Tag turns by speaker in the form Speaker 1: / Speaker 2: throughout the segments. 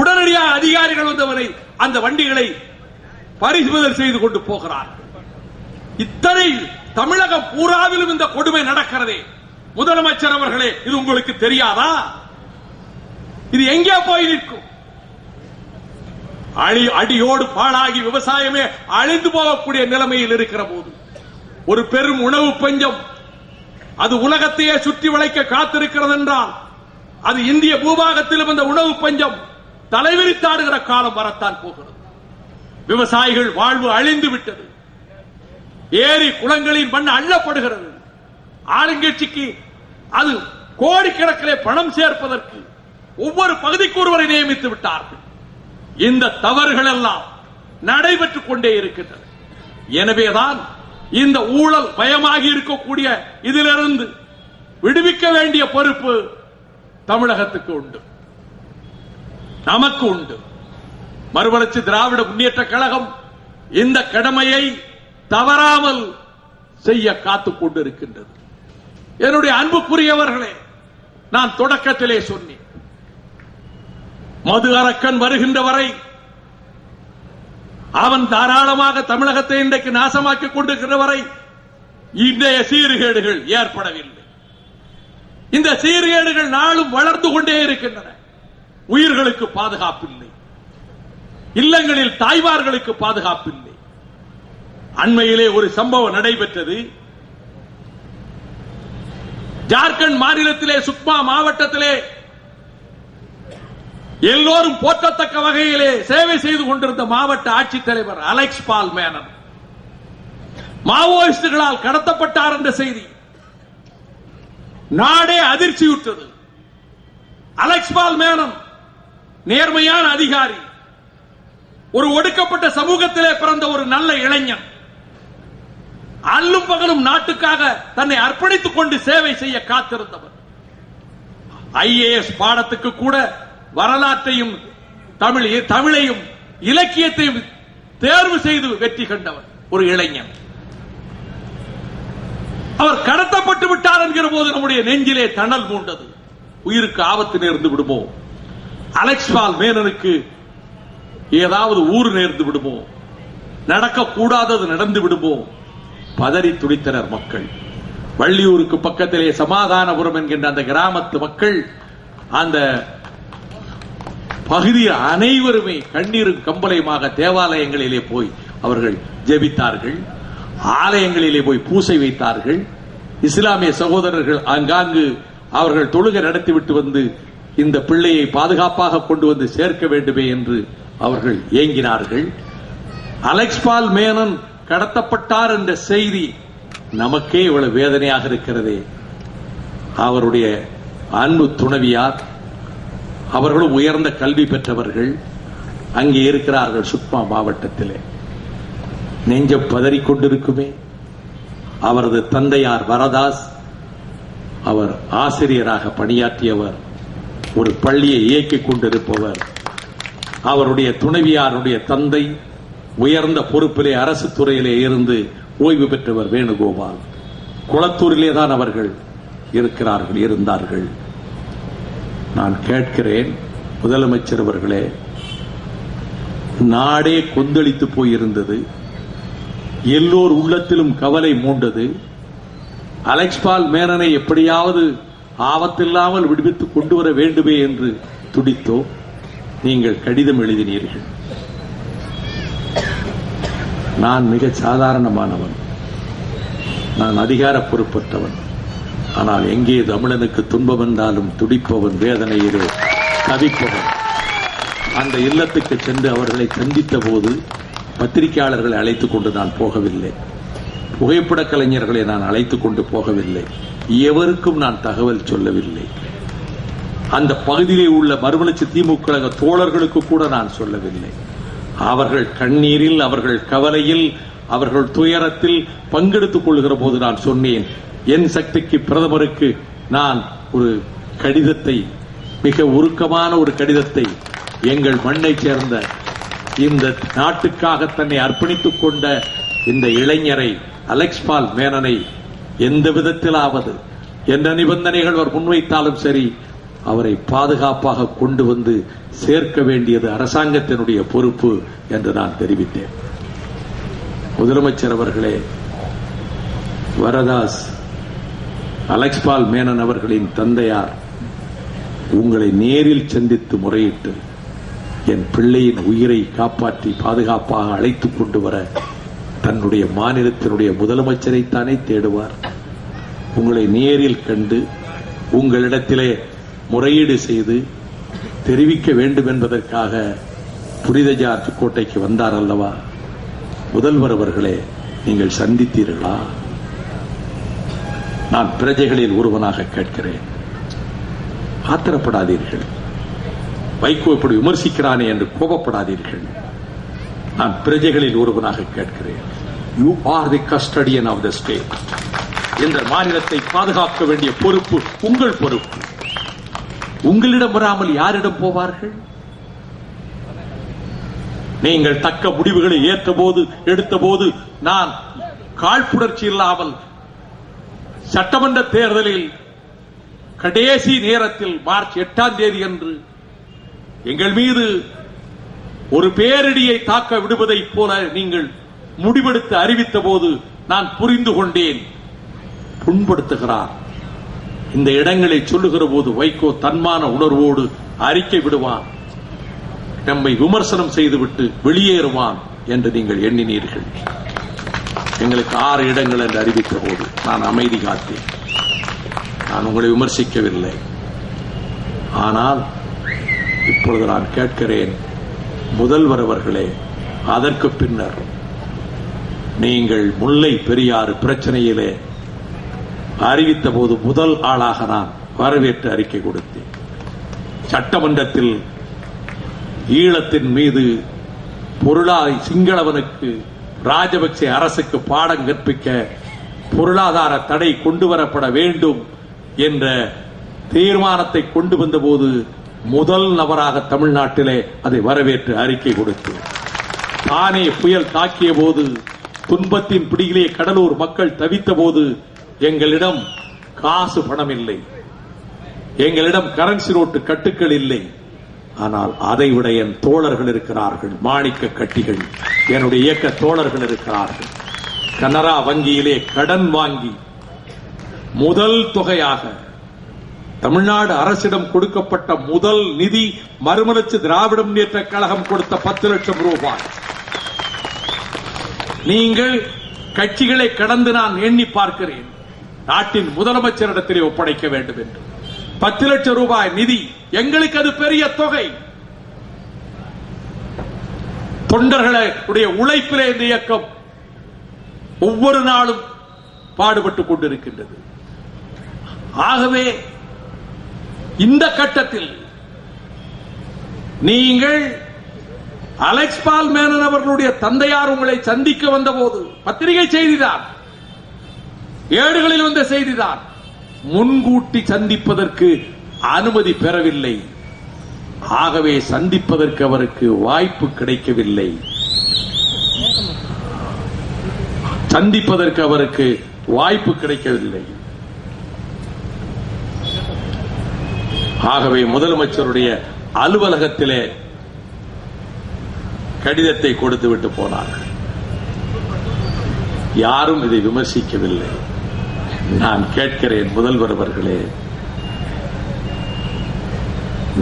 Speaker 1: உடனடியாக அதிகாரிகள் வந்தவரை அந்த வண்டிகளை பரிசோதனை செய்து கொண்டு போகிறார். இத்தனை தமிழகம் பூராவிலும் இந்த கொடுமை நடக்கிறதே. முதலமைச்சர் அவர்களே இது உங்களுக்கு தெரியாதா? இது எங்கே போய் நிற்கும்? அழி அடியோடு பாழாகி விவசாயமே அழிந்து போகக்கூடிய நிலைமையில் இருக்கிற போது ஒரு பெரும் உணவு பஞ்சம் அது உலகத்தையே சுற்றி வளைக்க காத்திருக்கிறது என்றால் அது இந்திய பூபாகத்திலும் இந்த உணவு பஞ்சம் தலைவிரித்தாடுகிற காலம் வரத்தான் போகிறது. விவசாயிகள் வாழ்வு அழிந்து விட்டது. ஏரி குளங்களின் மண் அள்ளப்படுகிறது. ஆளுங்கட்சிக்கு அது கோடிக்கணக்கிலே பணம் சேர்ப்பதற்கு ஒவ்வொரு பகுதிக்கு ஒருவரை நியமித்து விட்டார்கள். இந்த தவறுகள் எல்லாம் நடைபெற்றுக் கொண்டே இருக்கின்றன. எனவேதான் இந்த ஊழல் பயமாகி இருக்கக்கூடிய இதிலிருந்து விடுவிக்க வேண்டிய பொறுப்பு தமிழகத்துக்கு உண்டு. நமக்கு உண்டு. மறுமலர்ச்சி திராவிட முன்னேற்ற கழகம் இந்த கடமையை தவறாமல் செய்ய காத்துக் கொண்டிருக்கின்றது. என்னுடைய அன்புக்குரியவர்களே நான் தொடக்கத்திலே சொன்னேன். மது அரக்கன் வருகின்ற வரை அவன் தாராளமாக தமிழகத்தை இன்றைக்கு நாசமாக்கிக் கொண்டிருக்கிற வரை இன்றைய சீர்கேடுகள் ஏற்படவில்லை. இந்த சீர்கேடுகள் நாளும் வளர்ந்து கொண்டே இருக்கின்றன. உயிர்களுக்கு பாதுகாப்பில்லை இல்லங்களில் தாய்மார்களுக்கு பாதுகாப்பில்லை அண்மையிலே ஒரு சம்பவம் நடைபெற்றது. ஜார்க்கண்ட் மாநிலத்திலே சுக்மா மாவட்டத்திலே எல்லோரும் போற்றத்தக்க வகையிலே சேவை செய்து கொண்டிருந்த மாவட்ட ஆட்சித்தலைவர் அலெக்ஸ் பால் மேனன். மாவோயிஸ்டுகளால் கடத்தப்பட்டார் என்ற செய்தி நாடே அதிர்ச்சியுற்றது. அலெக்ஸ் பால் மேனன் நேர்மையான அதிகாரி. ஒரு ஒடுக்கப்பட்ட சமூகத்திலே பிறந்த ஒரு நல்ல இளைஞன். அல்லும் பகலும் நாட்டுக்காக தன்னை அர்ப்பணித்துக் கொண்டு சேவை செய்ய காத்திருந்தவர். ஐஏஎஸ் பாடத்துக்கு கூட வரலாற்றையும் தமிழ் தமிழையும் இலக்கியத்தையும் தேர்வு செய்து வெற்றி கண்டவர் ஒரு இளைஞன். அவர் கடத்தப்பட்டு விட்டார் என்கிற போது நம்முடைய நெஞ்சிலே தணல் மூண்டது உயிருக்கு ஆபத்து நேர்ந்து விடுமோ? அலெக்ஸ் பால் மேனனுக்கு ஏதாவது ஊர் நேர்ந்து விடுமோ? நடக்கக்கூடாதது நடந்து விடுமோ? பதறி துடித்தனர் மக்கள். வள்ளியூருக்கு பக்கத்திலே சமாதானபுரம் என்கின்ற அந்த கிராமத்து மக்கள் அந்த பகுதியில் அனைவருமே கண்ணீரும் கம்பளையுமாக தேவாலயங்களிலே போய் அவர்கள் ஜெபித்தார்கள். ஆலயங்களிலே போய் பூசை வைத்தார்கள். இஸ்லாமிய சகோதரர்கள் அங்காங்கு அவர்கள் தொழுகை நடத்திவிட்டு வந்து இந்த பிள்ளையை பாதுகாப்பாக கொண்டு வந்து சேர்க்க வேண்டுமே என்று அவர்கள் ஏங்கினார்கள். அலெக்ஸ் பால் மேனன் கடத்தப்பட்டார் என்ற செய்தி நமக்கே இவ்வளவு வேதனையாக இருக்கிறதே. அவருடைய அன்பு துணவியார் அவர்களும் உயர்ந்த கல்வி பெற்றவர்கள் அங்கே இருக்கிறார்கள் சுக்மா மாவட்டத்திலே. நெஞ்ச பதறிக் கொண்டிருக்குமே அவரது தந்தையார் வரதாஸ் அவர் ஆசிரியராக பணியாற்றியவர் ஒரு பள்ளியை இயக்கிக் கொண்டிருப்பவர் அவருடைய துணைவியாருடைய தந்தை உயர்ந்த பொறுப்பிலே அரசு துறையிலே இருந்து ஓய்வு பெற்றவர் வேணுகோபால். குளத்தூரிலே தான் அவர்கள் இருக்கிறார்கள் இருந்தார்கள். நான் கேட்கிறேன் முதலமைச்சர் அவர்களே நாடே கொந்தளித்து போயிருந்தது எல்லோர் உள்ளத்திலும் கவலை மூண்டது அலெக்ஸ்பால் மேனனை எப்படியாவது ஆபத்தில்லாமல் விடுவித்து கொண்டு வர வேண்டுமே என்று துடித்தோ நீங்கள் கடிதம் எழுதினீர்கள். நான் மிக சாதாரணமானவன். நான் அதிகார பொறுப்பற்றவன். ஆனால் எங்கே தமிழனுக்கு துன்பம் என்றாலும் துடிப்பவன் வேதனையிலே தவிப்பவன். அந்த இல்லத்துக்கு சென்று அவர்களை சந்தித்த போது பத்திரிகையாளர்களை அழைத்துக் கொண்டு நான் போகவில்லை. புகைப்பட கலைஞர்களை நான் அழைத்து கொண்டு போகவில்லை. எவருக்கும் நான் தகவல் சொல்லவில்லை. அந்த பகுதியிலே உள்ள மறுமலர்ச்சி திமுக கழக தோழர்களுக்கு கூட நான் சொல்லவில்லை. அவர்கள் கண்ணீரில் அவர்கள் கவலையில் அவர்கள் துயரத்தில் பங்கெடுத்துக் கொள்கிற போது நான் சொன்னேன் என் சக்திக்கு பிரதமருக்கு நான் ஒரு கடிதத்தை மிக உருக்கமான ஒரு கடிதத்தை எங்கள் மண்ணை சேர்ந்த இந்த நாட்டுக்காக தன்னை அர்ப்பணித்துக் கொண்ட இந்த இளைஞரை அலெக்ஸ் பால் மேனனை எந்த விதத்திலாவது எந்த நிபந்தனைகள் அவர் முன்வைத்தாலும் சரி அவரை பாதுகாப்பாக கொண்டு வந்து சேர்க்க வேண்டியது அரசாங்கத்தினுடைய பொறுப்பு என்று நான் தெரிவித்தேன். முதலமைச்சர் அவர்களே வரதாஸ் அலெக்ஸ்பால் மேனன் அவர்களின் தந்தையார் உங்களை நேரில் சந்தித்து முறையிட்டு என் பிள்ளையின் உயிரை காப்பாற்றி பாதுகாப்பாக அழைத்துக் கொண்டு வர தன்னுடைய மாநிலத்தினுடைய முதலமைச்சரைத்தானே தேடுவார். உங்களை நேரில் கண்டு உங்களிடத்திலே முறையீடு செய்து தெரிவிக்க வேண்டும் என்பதற்காக புனித ஜார்ஜ் கோட்டைக்கு வந்தார் அல்லவா? முதல்வர் அவர்களே நீங்கள் சந்தித்தீர்களா? நான் பிரஜைகளில் ஒருவனாக கேட்கிறேன். ஆத்திரப்படாதீர்கள். வைகோ இப்படி விமர்சிக்கிறானே என்று கோபப்படாதீர்கள். நான் பிரஜைகளில் ஒருவனாக கேட்கிறேன். You are the custodian of the state இந்த மாநிலத்தை பாதுகாக்க வேண்டிய பொறுப்பு உங்கள் பொறுப்பு. உங்களிடம் வராமல் யாரிடம் போவார்கள்? நீங்கள் தக்க முடிவுகளை ஏற்ற போது எடுத்த போது நான் காழ்ப்புணர்ச்சி இல்லாமல் சட்டமன்ற தேர்தலில் கடைசி நேரத்தில் மார்ச் எட்டாம் தேதி அன்று எங்கள் மீது ஒரு பேரிடியை தாக்க விடுவதைப் போல நீங்கள் முடிவெடுத்து அறிவித்த போது நான் புரிந்து கொண்டேன். புண்படுத்துகிறார். இந்த இடங்களை சொல்லுகிற போது வைகோ தன்மான உணர்வோடு அறிக்கை விடுவான். நம்மை விமர்சனம் செய்துவிட்டு வெளியேறுவான் என்று நீங்கள் எண்ணினீர்கள். எங்களுக்கு ஆறு இடங்கள் என்று அறிவித்த போது நான் அமைதி காத்தேன். நான் உங்களை விமர்சிக்கவில்லை. ஆனால் இப்பொழுது நான் கேட்கிறேன் முதல்வர் அவர்களே அதற்கு பின்னர் நீங்கள் முல்லை பெரியாறு பிரச்சனையிலே அறிவித்த போது முதல் ஆளாக நான் வரவேற்று அறிக்கை கொடுத்தேன். சட்டமன்றத்தில் ஈழத்தின் மீது பொருளாதார சிங்களவனுக்கு ராஜபக்சே அரசுக்கு பாடம் கற்பிக்க பொருளாதார தடை கொண்டு வரப்பட வேண்டும் என்ற தீர்மானத்தை கொண்டு வந்தபோது முதல் நபராக தமிழ்நாட்டிலே அதை வரவேற்று அறிக்கை கொடுத்து தானே புயல் தாக்கிய போது துன்பத்தின் பிடியிலே கடலூர் மக்கள் தவித்த போது எங்களிடம் காசு பணம் இல்லை எங்களிடம் கரன்சி நோட்டு கட்டுக்கள் இல்லை. ஆனால் அதைவிட என் தோழர்கள் இருக்கிறார்கள் மாணிக்க கட்டிகள். என்னுடைய இயக்க தோழர்கள் இருக்கிறார்கள். கனரா வங்கியிலே கடன் வாங்கி முதல் தொகையாக தமிழ்நாடு அரசிடம் கொடுக்கப்பட்ட முதல் நிதி மறுமலர்ச்சி திராவிட முன்னேற்ற கழகம் கொடுத்த பத்து லட்சம் ரூபாய். நீங்கள் கட்சிகளை கடந்து நான் எண்ணி பார்க்கிறேன். நாட்டின் முதலமைச்சரிடத்திலே ஒப்படைக்க வேண்டும் என்று. பத்து லட்சம் ரூபாய் நிதி. எங்களுக்கு அது பெரிய தொகை. தொண்டர்களுடைய உழைப்பிலே இந்த இயக்கம் ஒவ்வொரு நாளும் பாடுபட்டுக் கொண்டிருக்கின்றது. ஆகவே இந்த கட்டத்தில் நீங்கள் அலெக்ஸ் பால் மேனன் அவர்களுடைய தந்தையார் உங்களை சந்திக்க வந்தபோது பத்திரிகை செய்திதான் ஏடுகளில் வந்த செய்திதான் முன்கூட்டி சந்திப்பதற்கு அனுமதி பெறவில்லை. ஆகவே சந்திப்பதற்கு அவருக்கு வாய்ப்பு கிடைக்கவில்லை. சந்திப்பதற்கு அவருக்கு வாய்ப்பு கிடைக்கவில்லை. ஆகவே முதலமைச்சருடைய அலுவலகத்திலே கடிதத்தை கொடுத்து விட்டு போனார்கள். யாரும் இதை விமர்சிக்கவில்லை. நான் கேட்கிறேன் முதல்வர் அவர்களே.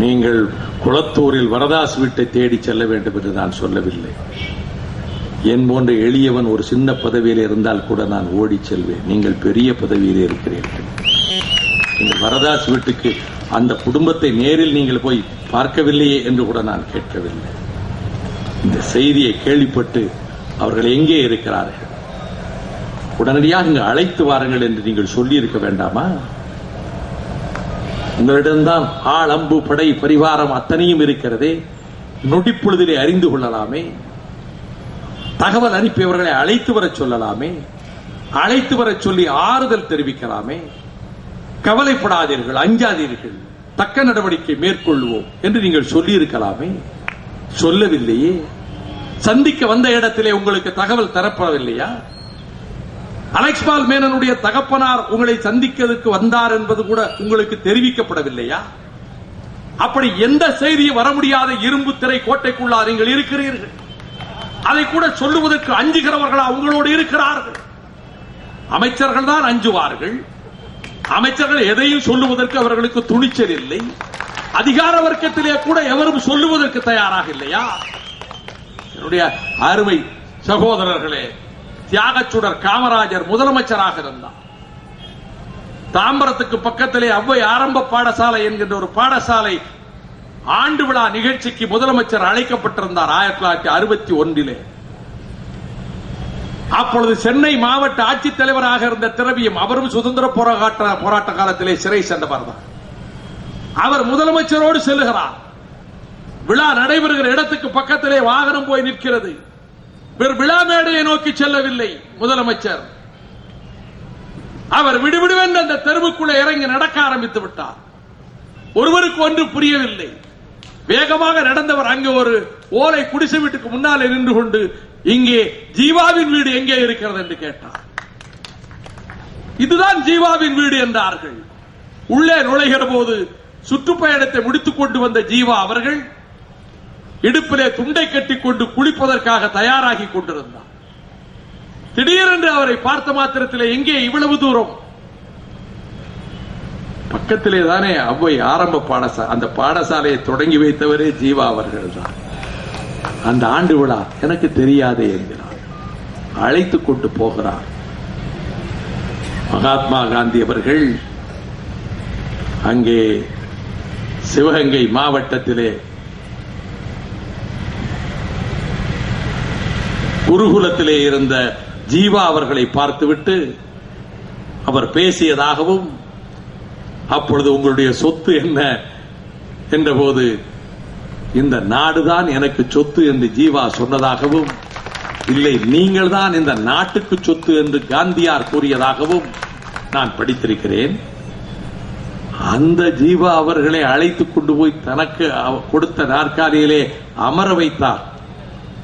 Speaker 1: நீங்கள் குளத்தூரில் வரதாஸ் வீட்டை தேடி செல்ல வேண்டும் என்று நான் சொல்லவில்லை. என் போன்ற எளியவன் ஒரு சின்ன பதவியில் இருந்தால் கூட நான் ஓடி செல்வேன். நீங்கள் பெரிய பதவியில் இருக்கிறீர்கள். நீங்கள் வரதாஸ் வீட்டுக்கு அந்த குடும்பத்தை நேரில் நீங்கள் போய் பார்க்கவில்லையே என்று கூட நான் கேட்கவில்லை. செய்தியை கேள்விப்பட்டு அவர்கள் எங்கே இருக்கிறார்கள்? உடனடியாக இங்கு அழைத்து வாருங்கள் என்று நீங்கள் சொல்லி இருக்க வேண்டாமா? உங்களிடம்தான் ஆள் அம்பு படை பரிவாரம் அத்தனையும் இருக்கிறதே. நொடிப்பொழுதிலே அறிந்து கொள்ளலாமே. தகவல் அனுப்பியவர்களை அழைத்து வரச் சொல்லலாமே. அழைத்து வரச் சொல்லி ஆறுதல் தெரிவிக்கலாமே. கவலைப்படாதீர்கள் அஞ்சாதீர்கள். தக்க நடவடிக்கை மேற்கொள்வோம் என்று நீங்கள் சொல்லி இருக்கலாமே சொல்லவில்லையே. சந்திக்க வந்த இடத்திலே உங்களுக்கு தகவல் தரப்படவில்லையா? அலெக்ஸ் பால் மேனனுடைய தகப்பனார் உங்களை சந்திக்கிறதுக்கு வந்தார் என்பது கூட உங்களுக்கு தெரிவிக்கப்படவில்லையா? அப்படி எந்த செய்தியும் வர முடியாத இரும்பு திரை கோட்டைக்குள்ளார் நீங்கள் இருக்கிறீர்கள். அதை கூட சொல்லுவதற்கு அஞ்சுகிறவர்களா உங்களோடு இருக்கிறார்கள். அமைச்சர்கள் தான் அஞ்சுவார்கள். அமைச்சர்கள் எதையும் சொல்லுவதற்கு அவர்களுக்கு துணிச்சல் இல்லை. அதிகார வர்க்கத்திலே கூட எவரும் சொல்லுவதற்கு தயாராக இல்லையா? என்னுடைய அருமை சகோதரர்களே தியாகச்சுடர் காமராஜர் முதலமைச்சராக இருந்தார். தாம்பரத்துக்கு பக்கத்திலே அவ்வை ஆரம்ப பாடசாலை என்கின்ற ஒரு பாடசாலை ஆண்டு விழா நிகழ்ச்சிக்கு முதலமைச்சர் அழைக்கப்பட்டிருந்தார் ஆயிரத்தி தொள்ளாயிரத்தி அறுபத்தி ஒன்றிலே. அப்பொழுது சென்னை மாவட்ட ஆட்சித்தலைவராக இருந்த திரவியம் அவரும் சுதந்திர போராட்ட போராட்ட காலத்திலே சிறை சென்றவர் தான். அவர் முதலமைச்சரோடு செல்லுகிறார். விழா நடைபெறுகிற இடத்துக்கு பக்கத்திலே வாகனம் போய் நிற்கிறது. வெறும் விழா மேடையை நோக்கி செல்லவில்லை முதலமைச்சர். அவர் விடுவிடுவென்று அந்த தெருவுக்குள்ள இறங்கி நடக்க ஆரம்பித்து விட்டார். ஒருவருக்கு ஒன்று புரியவில்லை. வேகமாக நடந்தவர் அங்கே ஒரு ஓலை குடிசை வீட்டுக்கு முன்னாலே நின்று கொண்டு இங்கே ஜீவாவின் வீடு எங்கே இருக்கிறது? என்று கேட்டார். இதுதான் ஜீவாவின் வீடு என்றார்கள். உள்ளே நுழைகிற போது சுற்றுப்பயணத்தை முடித்துக் கொண்டு வந்த ஜீவா அவர்கள் இடுப்பிலே துண்டை கட்டி கொண்டு குளிப்பதற்காக தயாராகி கொண்டிருந்தார் திடீரென்று அவரை பார்த்த மாத்திரத்திலே எங்கே இவ்வளவு தூரம்? பக்கத்திலே தானே அவ்வை ஆரம்ப பாடசாலை அந்த பாடசாலையை தொடங்கி வைத்தவரே ஜீவா அவர்கள் தான் அந்த ஆண்டு விழா எனக்கு தெரியாதே என்கிறார். அழைத்துக் கொண்டு போகிறார். மகாத்மா காந்தி அவர்கள் அங்கே சிவகங்கை மாவட்டத்திலே குருகுலத்திலே இருந்த ஜீவா அவர்களை பார்த்துவிட்டு அவர் பேசியதாகவும் அப்பொழுது உங்களுடைய சொத்து என்ன? என்றபோது இந்த நாடுதான் எனக்கு சொத்து என்று ஜீவா சொன்னதாகவும் இல்லை நீங்கள் தான் இந்த நாட்டுக்கு சொத்து என்று காந்தியார் கூறியதாகவும் நான் படித்திருக்கிறேன். அந்த ஜீவா அவர்களை அழைத்துக் கொண்டு போய் தனக்கு அவ- கொடுத்த நாற்காலியிலே அமர வைத்தார்.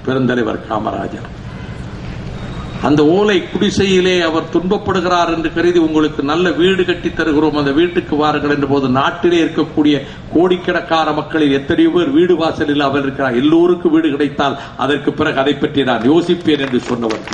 Speaker 1: பெருந்தலைவர் காமராஜர். அந்த ஓலை குடிசையிலே அவர் துன்பப்படுகிறார் என்று கருதி உங்களுக்கு நல்ல வீடு கட்டி தருகிறோம். அந்த வீட்டுக்கு வாருங்கள் என்ற போது நாட்டிலே இருக்கக்கூடிய கோடிக்கணக்கான மக்களில் எத்தனையோ பேர் வீடு வாசலில் அவர் இருக்கிறார். எல்லோருக்கும் வீடு கிடைத்தால் அதற்கு பிறகு அதை பற்றி நான் யோசிப்பேன் என்று சொன்னவர்.